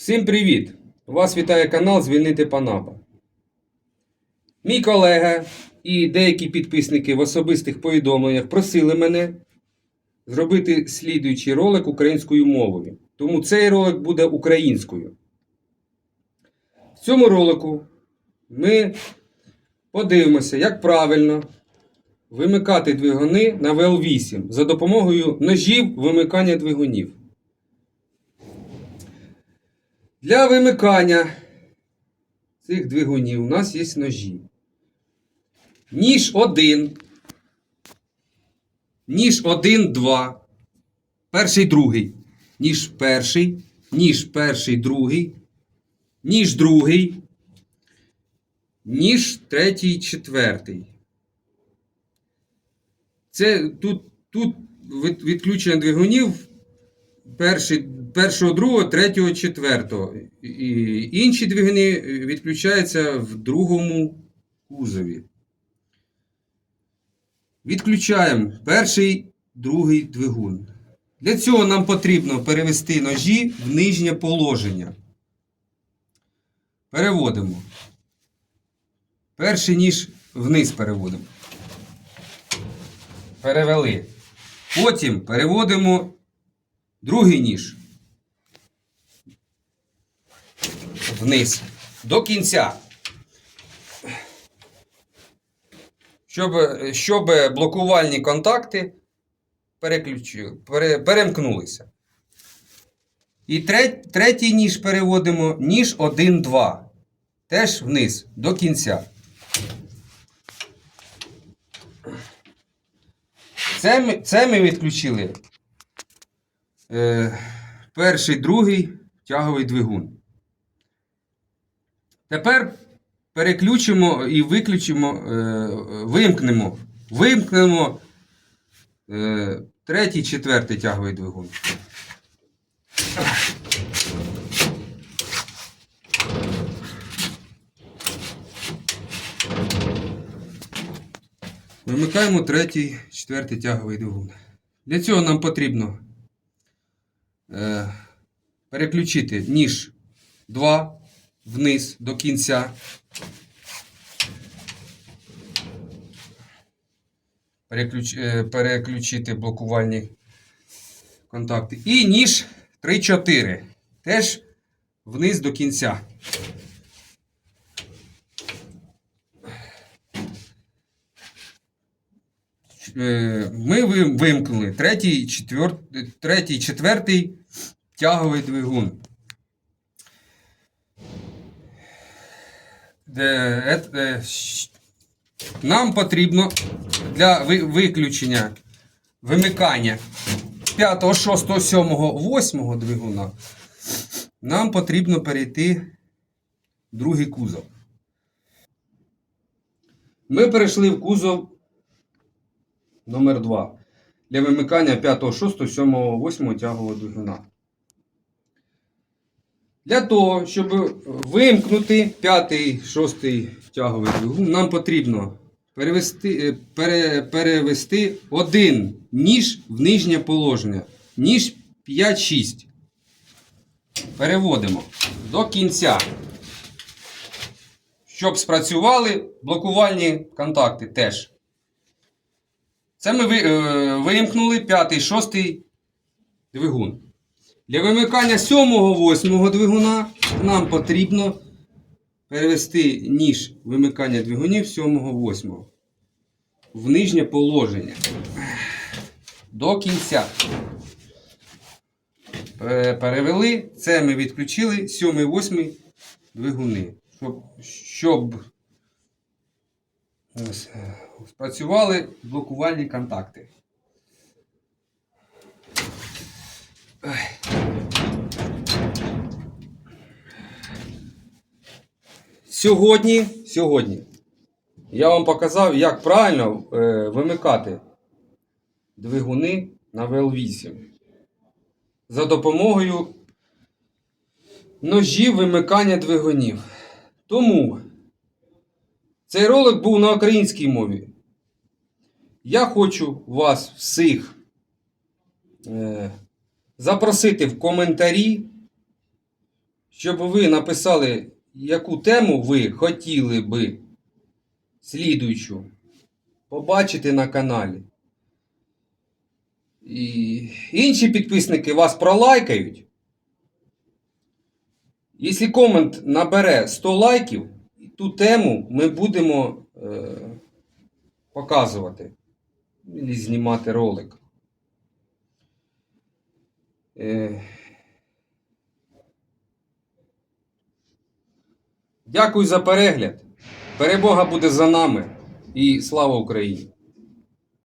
Всім привіт! Вас вітає канал Звільнити Панапа. Мій колега і деякі підписники в особистих повідомленнях просили мене зробити слідуючий ролик українською мовою. Тому цей ролик буде українською. В цьому ролику ми подивимося, як правильно вимикати двигуни на ВЛ8 за допомогою ножів вимикання двигунів. Для вимикання цих двигунів у нас є ножі. Ніж 1, ніж 1, 2, перший, другий, ніж перший, ніж перший, другий, ніж другий, ніж третій, четвертий. Це тут, тут від- відключення двигунів. Перший, першого, другого, третього, четвертого. І інші двигуни відключаються в другому кузові. Відключаємо перший, другий двигун. Для цього нам потрібно перевести ножі в нижнє положення. Переводимо. Перший ніж вниз переводимо. Перевели. Потім переводимо другий ніж. Вниз. До кінця. Щоб, щоб блокувальні контакти переключили, пере, перемкнулися. І треть, третій ніж переводимо ніж 1-2. Теж вниз до кінця. Це ми, це ми відключили е, перший, другий тяговий двигун. Тепер переключимо і виключимо, е, вимкнемо, вимкнемо е, третій, четвертий тяговий двигун. Вимикаємо третій, четвертий тяговий двигун. Для цього нам потрібно е, переключити ніж 2 вниз до кінця. Переключ, е, переключити блокувальні контакти. І ніж 3-4. Теж вниз до кінця. Е, Ми вимкнули третій, четвертий, третій, четвертий тяговий двигун. Де, ет- е, Нам потрібно для ви- виключення вимикання 5, 6, 7, 8 двигуна. Нам потрібно перейти другий кузов. Ми перейшли в кузов номер 2 для вимикання 5, 6, 7, 8 тягового двигуна. Для того, щоб вимкнути 5, 6 тяговий двигун, нам потрібно перевести, е, пере, перевести один ніж в нижнє положення. Ніж 5-6. Переводимо до кінця. Щоб спрацювали блокувальні контакти теж. Це ми е, вимкнули 5, 6 двигун. Для вимикання 7, 8 двигуна нам потрібно перевести ніж вимикання двигунів 7, 8 в нижнє положення. До кінця. Перевели. Це ми відключили 7, 8 двигуни. Щоб, щоб е, спрацювали блокувальні контакти. Сьогодні, сьогодні я вам показав, як правильно е, вимикати двигуни на ВЛ8 за допомогою ножів вимикання двигунів. Тому цей ролик був на українській мові. Я хочу вас всіх е, запросити в коментарі щоб ви написали, яку тему ви хотіли би слідуючу побачити на каналі. І інші підписники вас пролайкають. Якщо комент набере 100 лайків, ту тему ми будемо е, показувати і знімати ролик. Е, Дякую за перегляд. Перемога буде за нами і слава Україні!